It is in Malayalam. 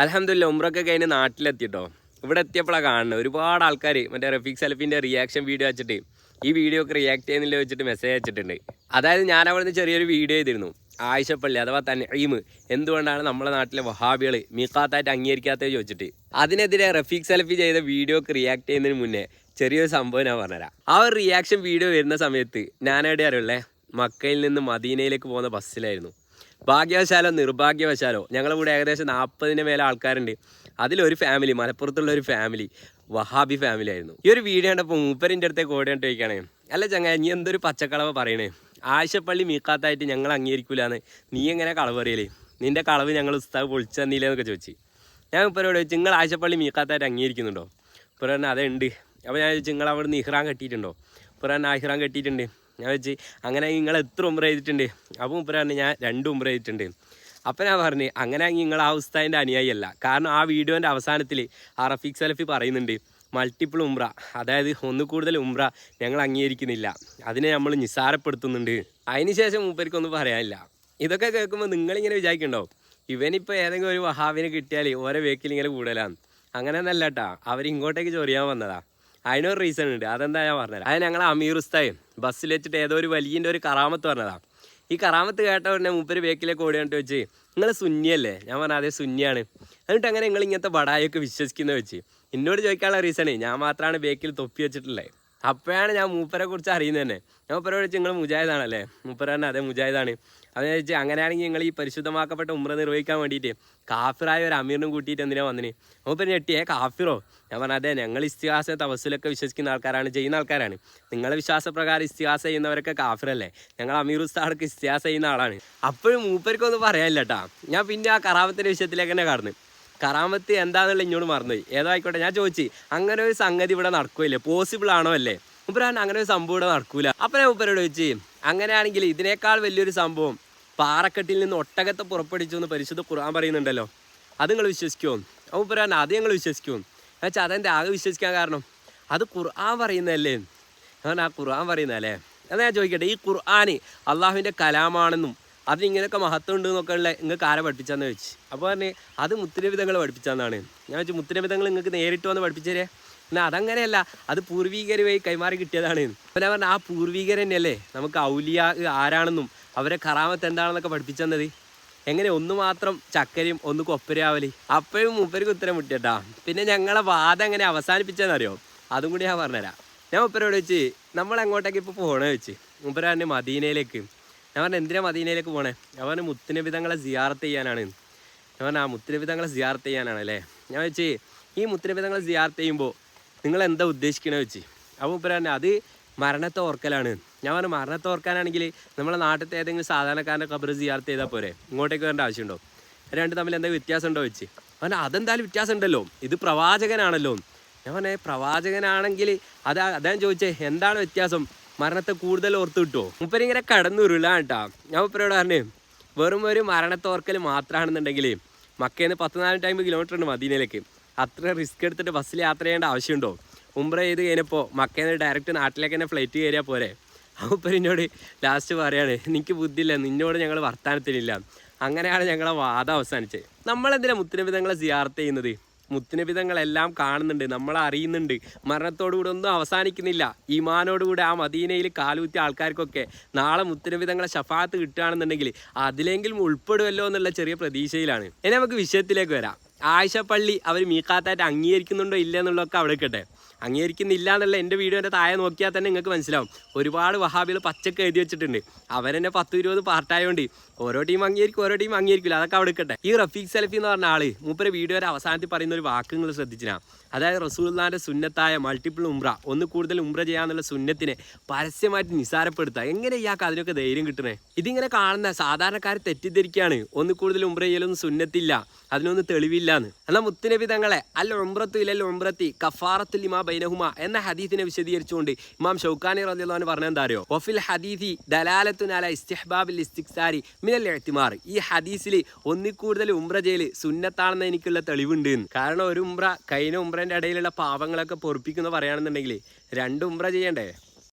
അലഹമില്ല ഉമ്രൊക്കെ കഴിഞ്ഞ് നാട്ടിലെത്തിട്ടോ. ഇവിടെ എത്തിയപ്പോഴാണ് കാണുന്നത്. ഒരുപാട് ആൾക്കാർ മറ്റേ റഫീഖ് സലഫിന്റെ റിയാക്ഷൻ വീഡിയോ വെച്ചിട്ട് ഈ വീഡിയോ ഒക്കെ റിയാക്ട് ചെയ്യുന്നില്ല വെച്ചിട്ട് മെസ്സേജ് അയച്ചിട്ടുണ്ട്. അതായത് ഞാൻ അവിടെ നിന്ന് ചെറിയൊരു വീഡിയോ ചെയ്തിരുന്നു. ആയിഷപ്പള്ളി അഥവാ തന്നീം എന്തുകൊണ്ടാണ് നമ്മുടെ നാട്ടിലെ വഹാബികൾ മീക്കാത്തായിട്ട് അംഗീകരിക്കാത്തത് ചോദിച്ചിട്ട്? അതിനെതിരെ റഫീഖ് സലഫി ചെയ്ത വീഡിയോക്ക് റിയാക്ട് ചെയ്യുന്നതിന് മുന്നേ ചെറിയൊരു സംഭവം ഞാൻ പറഞ്ഞുതരാം. ആ ഒരു റിയാക്ഷൻ വീഡിയോ വരുന്ന സമയത്ത് ഞാനെവിടെ അറിയുള്ളേ മക്കയിൽ നിന്ന് മദീനയിലേക്ക് പോകുന്ന ബസ്സിലായിരുന്നു ഭാഗ്യവശാലോ നിർഭാഗ്യവശാലോ. ഞങ്ങളുടെ കൂടെ ഏകദേശം നാൽപ്പതിന് മേലെ ആൾക്കാരുണ്ട്. അതിലൊരു ഫാമിലി മലപ്പുറത്തുള്ള ഒരു ഫാമിലി വഹാബി ഫാമിലി ആയിരുന്നു. ഈ ഒരു വീഡിയോ കണ്ടപ്പോൾ മൂപ്പരിന്റെ അടുത്തേക്ക് ഓടിയിട്ട് ചോദിക്കണേ അല്ല ചങ്ങ നീ എന്തൊരു പച്ചക്കളവ് പറയണേ? ആഴ്ചപ്പള്ളി മീക്കാത്തായിട്ട് ഞങ്ങൾ അംഗീകരിക്കൂലെന്ന്. നീ എങ്ങനെ കളവ് അറിയലേ നിന്റെ കളവ് ഞങ്ങൾ ഉസ്താവ് പൊളിച്ചു തന്നില്ലേ എന്നൊക്കെ ചോദിച്ചു. ഞാൻ ഇപ്പോൾ ഇവിടെ ചോദിച്ചു നിങ്ങൾ ആഴ്ചപ്പള്ളി മീക്കാത്തായിട്ട് അംഗീകരിക്കുന്നുണ്ടോ? ഇപ്പോൾ പറഞ്ഞാൽ അതെ ഉണ്ട് അപ്പോൾ ഞാൻ ചോദിച്ചു നിങ്ങൾ അവിടെ നിന്ന് ഇഹ്റാൻ കെട്ടിയിട്ടുണ്ടോ ഇപ്പോൾ പറഞ്ഞാൽ കെട്ടിയിട്ടുണ്ട്. ഞാൻ വെച്ച് അങ്ങനെ നിങ്ങൾ എത്ര ഉമ്ര ചെയ്തിട്ടുണ്ട്? അപ്പോൾ ഉപ്പര പറഞ്ഞു ഞാൻ രണ്ട് ഉമ്ര ചെയ്തിട്ടുണ്ട്. അപ്പം ഞാൻ പറഞ്ഞു അങ്ങനെ നിങ്ങൾ ആ ഉസ്താദിന്റെ അനുയായിയല്ല. കാരണം ആ വീഡിയോന്റെ അവസാനത്തിൽ ആ റഫീഖ് സലഫി പറയുന്നുണ്ട് മൾട്ടിപ്പിൾ ഉംറ അതായത് ഒന്ന് കൂടുതൽ ഉംറ ഞങ്ങൾ അംഗീകരിക്കുന്നില്ല. അതിനെ നമ്മൾ നിസ്സാരപ്പെടുത്തുന്നുണ്ട്. അതിനുശേഷം മൂപ്പർക്കൊന്നും പറയാനില്ല. ഇതൊക്കെ കേൾക്കുമ്പോൾ നിങ്ങളിങ്ങനെ വിചാരിക്കണ്ടോ? ഇവനിപ്പോൾ ഏതെങ്കിലും ഒരു വഹാവിനെ കിട്ടിയാൽ ഓരോ വേക്കിൽ ഇങ്ങനെ കൂടുതലാണ് അങ്ങനെ ഒന്നല്ല കേട്ടാ അവരിങ്ങോട്ടേക്ക് ചൊറിയാൻ വന്നതാ. അതിനൊരു റീസൺ ഉണ്ട്. അതെന്താ ഞാൻ പറഞ്ഞത് അത് ഞങ്ങൾ അമീർ ഉസ്തായും ബസ്സിൽ വെച്ചിട്ട് ഏതോ ഒരു വലിയന്റെ ഒരു കറാമത്ത് പറഞ്ഞതാണ് ഈ കറാമത്ത് കേട്ട ഉടനെ മൂപ്പര് ബേക്കിലേക്ക് ഓടിയാണ്ട് വെച്ച് നിങ്ങൾ സുന്നിയല്ലേ? ഞാൻ പറഞ്ഞ അതേ സുന്നിയാണ്. എന്നിട്ട് അങ്ങനെ നിങ്ങൾ ഇങ്ങനത്തെ വടായൊക്കെ വിശ്വസിക്കുന്ന വെച്ച് എന്നോട് ചോദിക്കാനുള്ള റീസണേ ഞാൻ മാത്രമാണ് ബേക്കിൽ തൊപ്പി വെച്ചിട്ടുള്ളത് അപ്പോഴാണ് ഞാൻ മൂപ്പരെ കുറിച്ച് അറിയുന്നത് തന്നെ. ഞാൻ മൂപ്പരെ വിളിച്ച് നിങ്ങൾ മുജാഹിദാണല്ലേ? മൂപ്പര തന്നെ അതെ മുജാഹിദാണ്. അത് വെച്ച് അങ്ങനെയാണെങ്കിൽ നിങ്ങൾ ഈ പരിശുദ്ധമാക്കപ്പെട്ട ഉമ്ര നിർവഹിക്കാൻ വേണ്ടിയിട്ട് കാഫിറായ ഒരു അമീറിനും കൂട്ടിയിട്ട് എന്തിനാ വന്നിന്? മൂപ്പര് ഞെട്ടിയേ കാഫിറോ. ഞാൻ പറഞ്ഞ അതെ ഞങ്ങൾ ഇസ്തിഹാസ തവസിലൊക്കെ വിശ്വസിക്കുന്ന ആൾക്കാരാണ് ചെയ്യുന്ന ആൾക്കാരാണ്. നിങ്ങളെ വിശ്വാസപ്രകാരം ഇസ്തിഹാസ ചെയ്യുന്നവരൊക്കെ കാഫിറല്ലേ. ഞങ്ങൾ അമീർ ഉസ്താദർക്ക് ഇസ്തിഹാസ ചെയ്യുന്ന ആളാണ്. അപ്പോഴും മൂപ്പർക്കൊന്നും പറയാനില്ല കേട്ടാ ഞാൻ പിന്നെ ആ കറാമത്തിന്റെ വിഷയത്തിലേക്ക് തന്നെ കടന്നു. കറാമത്ത് എന്താണെന്നുള്ള ഇങ്ങോട്ട് മറന്നുപോയി. ഏതോ ആയിക്കോട്ടെ ഞാൻ ചോദിച്ചു അങ്ങനെ ഒരു സംഗതി ഇവിടെ നടക്കുമല്ലേ പോസിബിൾ ആണോ അല്ലേ? ഉപ്പരാൻ അങ്ങനെ ഒരു സംഭവം ഇവിടെ നടക്കൂല. അപ്പം ഞാൻ ഉപ്പരോട് ചോദിച്ചു അങ്ങനെയാണെങ്കിൽ ഇതിനേക്കാൾ വലിയൊരു സംഭവം പാറക്കെട്ടിൽ നിന്ന് ഒട്ടകത്തെ പുറപ്പെടുവിച്ചു എന്ന് പരിശുദ്ധ ഖുർആൻ പറയുന്നുണ്ടല്ലോ. അത് നിങ്ങൾ വിശ്വസിക്കുമോ ഉപ്പരാൻ അത് ഞങ്ങൾ വിശ്വസിക്കുമോ എന്നുവെച്ചാൽ അതെന്താ? ആകെ വിശ്വസിക്കാൻ കാരണം അത് ഖുർആൻ പറയുന്നതല്ലേ? ഞാൻ ആ ഖുർആൻ പറയുന്നതല്ലേ? എന്നാൽ ഞാൻ ചോദിക്കട്ടെ ഈ ഖുർആൻ അള്ളാഹുവിന്റെ കലാമാണെന്നും അതിനിങ്ങനെയൊക്കെ മഹത്വം ഉണ്ട് എന്നൊക്കെ ഉള്ള നിങ്ങൾക്ക് ആരെ പഠിപ്പിച്ചാന്ന് ചോദിച്ചു. അപ്പോൾ പറഞ്ഞ് അത് മുത്തുരവിധങ്ങൾ പഠിപ്പിച്ചാന്നാണ്. ഞാൻ വെച്ചു മുത്തരവിധങ്ങൾ നിങ്ങൾക്ക് നേരിട്ട് വന്ന് പഠിപ്പിച്ചേരേ? എന്നാൽ അതങ്ങനെയല്ല അത് പൂർവീകർ വഴി കൈമാറി കിട്ടിയതാണ്. അപ്പോൾ ഞാൻ പറഞ്ഞ ആ പൂർവീകർ തന്നെയല്ലേ നമുക്ക് ഔലിയ ആരാണെന്നും അവരെ കറാമത്ത് എന്താണെന്നൊക്കെ പഠിപ്പിച്ചെന്നത്? എങ്ങനെ ഒന്ന് മാത്രം ചക്കരയും ഒന്ന് കൊപ്പരയാവലി അപ്പോഴും മൂപ്പർക്ക് ഉത്തരം മുട്ടിയട്ടാ പിന്നെ ഞങ്ങളെ വാദം എങ്ങനെ അവസാനിപ്പിച്ചതെന്നറിയോ? അതും കൂടി ഞാൻ പറഞ്ഞുതരാം. ഞാൻ മുപ്പരോട് വെച്ച് നമ്മൾ എങ്ങോട്ടേക്ക് ഇപ്പോൾ പോകണേ വെച്ച് മുപ്പര മദീനയിലേക്ക്. ഞാൻ പറഞ്ഞു എന്തിനാ മദീനയിലേക്ക് പോണേ? ഞാൻ പറഞ്ഞു മുത്തുനബിതങ്ങളെ സിയാർത്ത് ചെയ്യാനാണ്. ഞാൻ പറഞ്ഞു ആ മുത്തുനബിതങ്ങളെ സിയാർത്ത് ചെയ്യാനാണ് അല്ലേ? ഞാൻ വെച്ച് ഈ മുത്തുനബിതങ്ങളെ സിയാർത്ത് ചെയ്യുമ്പോൾ നിങ്ങൾ എന്താ ഉദ്ദേശിക്കണ വെച്ച്? അപ്പോൾ ഇപ്പം പറഞ്ഞാൽ അത് മരണത്തെ ഓർക്കലാണ്. ഞാൻ പറഞ്ഞു മരണത്തെ ഓർക്കാനാണെങ്കിൽ നമ്മളെ നാട്ടിലത്തെ ഏതെങ്കിലും സാധാരണക്കാരന്റെ കബർ സിയാർത്ത് ചെയ്താൽ പോരെ? ഇങ്ങോട്ടേക്ക് വരേണ്ട ആവശ്യമുണ്ടോ? രണ്ട് തമ്മിൽ എന്താ വ്യത്യാസം ഉണ്ടോ വെച്ച് അവൻ അതെന്തായാലും വ്യത്യാസം ഉണ്ടല്ലോ ഇത് പ്രവാചകനാണല്ലോ. ഞാൻ പറഞ്ഞേ പ്രവാചകനാണെങ്കിൽ അതാ അദ്ദേഹം ചോദിച്ചേ എന്താണ് വ്യത്യാസം? മരണത്തെ കൂടുതൽ ഓർത്ത് കിട്ടുമോ മുപ്പരിങ്ങനെ കടന്നുരുളാണ് കേട്ടോ ഞാൻ മുപ്പരോട് പറഞ്ഞു വെറും ഒരു മരണത്തോർക്കൽ മാത്രമാണെന്നുണ്ടെങ്കിൽ മക്കേന്ന് നിന്ന് പത്ത് ടൈം കിലോമീറ്റർ ഉണ്ട് മദീനയിലേക്ക്. അത്ര റിസ്ക് എടുത്തിട്ട് ബസ്സിൽ യാത്ര ചെയ്യേണ്ട ആവശ്യമുണ്ടോ? ഉംറ ചെയ്ത് കഴിഞ്ഞപ്പോൾ മക്കേന്ന് ഡയറക്റ്റ് നാട്ടിലേക്ക് തന്നെ ഫ്ലൈറ്റ് കയറിയാൽ പോരെ. അപ്പം എന്നോട് ലാസ്റ്റ് പറയുകയാണ് എനിക്ക് ബുദ്ധിയില്ല നിന്നോട് ഞങ്ങൾ വർത്താനത്തിനില്ല. അങ്ങനെയാണ് ഞങ്ങളെ വാദം അവസാനിച്ചത്. നമ്മളെന്തിനാ മുത്തുനബിതങ്ങളെ സിയാർത്ത് ചെയ്യുന്നത്? മുത്തുനബിതങ്ങളെല്ലാം കാണുന്നുണ്ട് നമ്മളെ അറിയുന്നുണ്ട്. മരണത്തോടുകൂടി ഒന്നും അവസാനിക്കുന്നില്ല. ഈമാനോടുകൂടി ആ മദീനയിൽ കാലുത്തിയ ആൾക്കാർക്കൊക്കെ നാളെ മുത്തുനബിതങ്ങളെ ഷഫാത്ത് കിട്ടുകയാണെന്നുണ്ടെങ്കിൽ അതിലെങ്കിലും ഉൾപ്പെടുമല്ലോ എന്നുള്ള ചെറിയ പ്രതീക്ഷയിലാണ്. ഇനി നമുക്ക് വിഷയത്തിലേക്ക് വരാം. ആയിഷ പള്ളി അവർ മീക്കാത്തായിട്ട് അംഗീകരിക്കുന്നുണ്ടോ ഇല്ല എന്നുള്ളതൊക്കെ അവിടെ നിൽക്കട്ടെ അംഗീകരിക്കുന്നില്ല എന്നുള്ള എന്റെ വീഡിയോന്റെ താഴെ നോക്കിയാൽ തന്നെ നിങ്ങൾക്ക് മനസ്സിലാവും. ഒരുപാട് വഹാബികൾ പച്ചക്ക് എഴുതി വെച്ചിട്ടുണ്ട്. അവരെന്നെ പത്ത് ഇരുപത് പാർട്ടായതുകൊണ്ട് ഓരോ ടീം അംഗീകരിക്കും ഓരോ ടീം അംഗീകരിക്കില്ല അതൊക്കെ അവിടെ നിൽക്കട്ടെ ഈ റഫീഖ് സലഫി എന്ന് പറഞ്ഞ ആൾ മൂപ്പര് വീഡിയോയുടെ അവസാനത്തിൽ പറയുന്ന ഒരു വാക്ക് നിങ്ങൾ ശ്രദ്ധിച്ചിനാ. അതായത് റസൂൽദാന്റെ സുന്നത്തായ മൾട്ടിപ്പിൾ ഉംറ ഒന്ന് കൂടുതൽ ഉംറ ചെയ്യാന്നുള്ള സുന്നത്തിനെ പരസ്യമായിട്ട് നിസാരപ്പെടുത്തുക എങ്ങനെ ഇയാൾക്ക് അതിനൊക്കെ ധൈര്യം കിട്ടണേ? ഇതിങ്ങനെ കാണുന്ന സാധാരണക്കാരെ തെറ്റിദ്ധരിക്കുകയാണ് ഒന്ന് കൂടുതൽ ഉംറ ചെയ്യലൊന്നും സുന്നത്തില്ല. അതിനൊന്നും തെളിവില്ല എന്ന് എന്നാൽ മുത്തുനബി തങ്ങളെ അല്ല ഉംറത്തു ഇല്ലല്ലോ ഉംറത്തി കഫാറത്തുൽ ബൈനഹുമ എന്ന ഹദീസിനെ വിശദീകരിച്ചുകൊണ്ട് ഇമാം ഷൗക്കാനി റളിയല്ലാഹു പറഞ്ഞ എന്താ അറിയോ? വഫിൽ ഹദീസി ദലാലത്തുനാല ഇസ്തിഹ്ബാബിൽ ഇസ്തിക്സാരി മിനൽ ഇഅ്തിമാർ ഈ ഹദീസിൽ ഒന്നിൽ കൂടുതൽ ഉംറ ചെയ്യൽ സുന്നത്താണെന്ന് എനിക്കുള്ള തെളിവുണ്ട് കാരണം ഒരു ഉംറ കഴിഞ്ഞ ഉംറന്റെ ഇടയിലുള്ള പാവങ്ങളൊക്കെ പൊറുപ്പിക്കുന്നു പറയുകയാണെന്നുണ്ടെങ്കിൽ രണ്ട് ഉംറ ചെയ്യണ്ടേ?